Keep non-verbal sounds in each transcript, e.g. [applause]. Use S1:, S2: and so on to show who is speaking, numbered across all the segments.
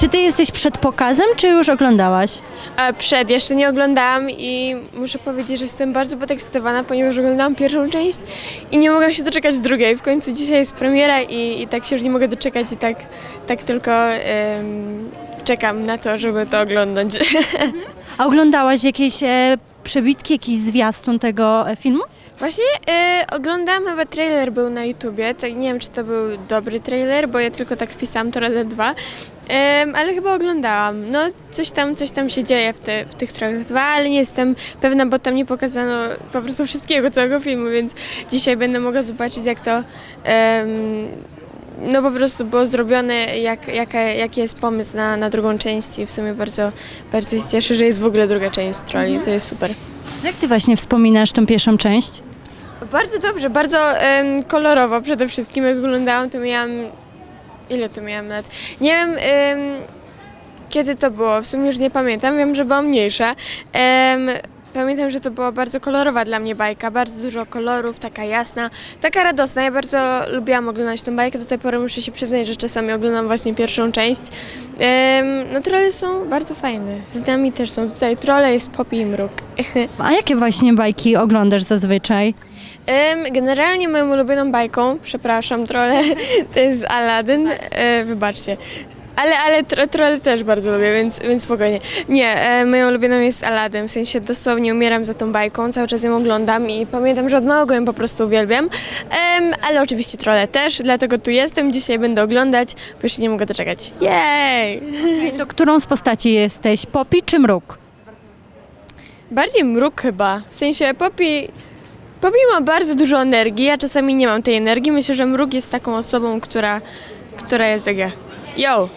S1: Czy ty jesteś przed pokazem, czy już oglądałaś?
S2: A przed jeszcze nie oglądałam i muszę powiedzieć, że jestem bardzo podekscytowana, ponieważ oglądałam pierwszą część i nie mogłam się doczekać drugiej. W końcu dzisiaj jest premiera i, i tak się już nie mogę doczekać i tak, tak tylko em, czekam na to, żeby to oglądać. [laughs]
S1: A oglądałaś jakieś e, przebitki, jakiś zwiastun tego e, filmu?
S2: Właśnie e, oglądałam chyba trailer był na YouTubie, to nie wiem czy to był dobry trailer, bo ja tylko tak wpisałam Torele 2, Em, ale chyba oglądałam. No coś tam, coś tam się dzieje w, te, w tych Torelach 2, ale nie jestem pewna, bo tam nie pokazano po prostu wszystkiego, całego filmu, więc dzisiaj będę mogła zobaczyć jak to em, no po prostu było zrobione, jak, jaka, jaki jest pomysł na, na drugą część i w sumie bardzo, bardzo się cieszę, że jest w ogóle druga część troli, to jest super.
S1: Jak ty właśnie wspominasz tą pierwszą część?
S2: Bardzo dobrze, bardzo em, kolorowo przede wszystkim. Jak oglądałam, to miałam. Ile to miałam lat? Nie wiem, em, kiedy to było. W sumie już nie pamiętam. Wiem, że była mniejsza. Pamiętam, że to była bardzo kolorowa dla mnie bajka. Bardzo dużo kolorów, taka jasna, taka radosna. Ja bardzo lubiłam oglądać tę bajkę. Do tej pory muszę się przyznać, że czasami oglądam właśnie pierwszą część. Em, no, trolle są bardzo fajne. Z nami też są tutaj trolle, jest Poppy i Mruk. [laughs]
S1: A jakie właśnie bajki oglądasz zazwyczaj?
S2: Generalnie moją ulubioną bajką, przepraszam trole, [laughs] to jest Aladdin, e, wybaczcie. Ale, ale tro, trole też bardzo lubię, więc, więc spokojnie. Nie, e, moją ulubioną jest Aladdin, w sensie dosłownie umieram za tą bajką, cały czas ją oglądam i pamiętam, że od małego ją po prostu uwielbiam. Em, ale oczywiście trole też, dlatego tu jestem, dzisiaj będę oglądać, bo już się nie mogę doczekać. Jej!
S1: To którą z postaci jesteś? Poppy czy Mruk?
S2: Bardziej mruk chyba. W sensie Poppy, Poppy ma bardzo dużo energii, ja czasami nie mam tej energii. Myślę, że mruk jest taką osobą, która, która jest taka yo,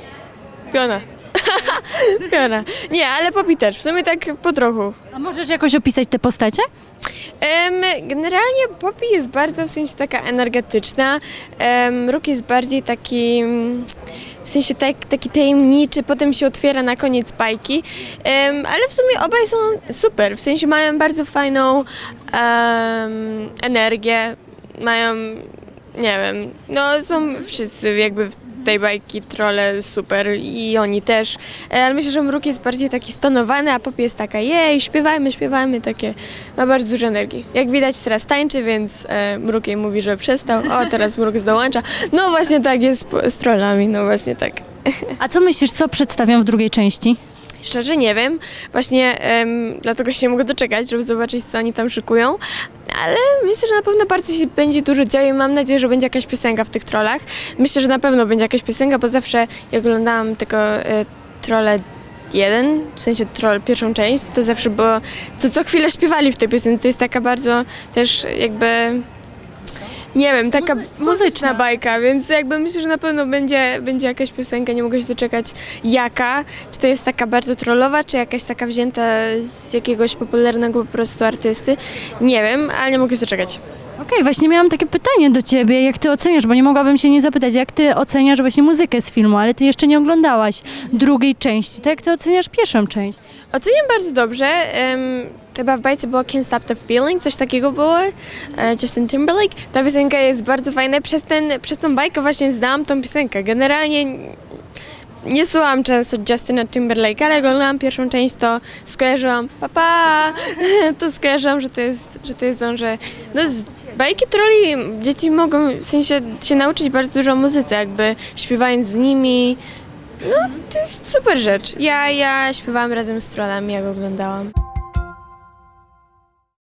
S2: piona. [laughs] piona. Nie, ale Poppy też, w sumie tak po trochu.
S1: A możesz jakoś opisać te postacie?
S2: Em, generalnie Poppy jest bardzo w sensie taka energetyczna, Mruk jest bardziej taki... mm, W sensie tak, taki tajemniczy, potem się otwiera na koniec bajki, em, ale w sumie obaj są super, w sensie mają bardzo fajną em, energię, mają, nie wiem, no są wszyscy jakby w tej bajki trole super i oni też, E, ale myślę, że Mruk jest bardziej taki stonowany, a Poppy jest taka jej, śpiewajmy, śpiewajmy, takie, ma bardzo dużo energii. Jak widać teraz tańczy, więc e, Mruk jej mówi, że przestał, o teraz Mruk dołącza. No właśnie tak jest z trollami, no właśnie tak.
S1: A co myślisz, co przedstawią w drugiej części?
S2: Szczerze nie wiem, właśnie em, dlatego się nie mogę doczekać, żeby zobaczyć, co oni tam szykują, ale myślę, że na pewno bardzo się będzie dużo działo i mam nadzieję, że będzie jakaś piosenka w tych trollach. Myślę, że na pewno będzie jakaś piosenka, bo zawsze jak oglądałam tylko e, trolle jeden, w sensie troll pierwszą część, to zawsze było, to co chwilę śpiewali w tej piosence, to jest taka bardzo też jakby... Nie wiem, taka muzyczna bajka, więc jakby myślę, że na pewno będzie, będzie jakaś piosenka, nie mogę się doczekać jaka. Czy to jest taka bardzo trollowa, czy jakaś taka wzięta z jakiegoś popularnego po prostu artysty. Nie wiem, ale nie mogę się doczekać.
S1: Okej, właśnie miałam takie pytanie do ciebie, jak ty oceniasz, bo nie mogłabym się nie zapytać, jak ty oceniasz właśnie muzykę z filmu, ale ty jeszcze nie oglądałaś drugiej części, to jak ty oceniasz pierwszą część?
S2: Oceniam bardzo dobrze. Chyba w bajce było Can't Stop the Feeling, coś takiego było. E, Justin Timberlake. Ta piosenka jest bardzo fajna. Przez, ten, przez tą bajkę właśnie znałam tą piosenkę. Generalnie nie słuchałam często Justina Timberlake'a, ale jak oglądałam pierwszą część, to skojarzyłam papa, [laughs] to skojarzyłam, że to jest, że to jest on, że no z bajki troli dzieci mogą w sensie się nauczyć bardzo dużo o muzyce, jakby śpiewając z nimi. No, to jest super rzecz. Ja, ja śpiewałam razem z trollami, jak oglądałam.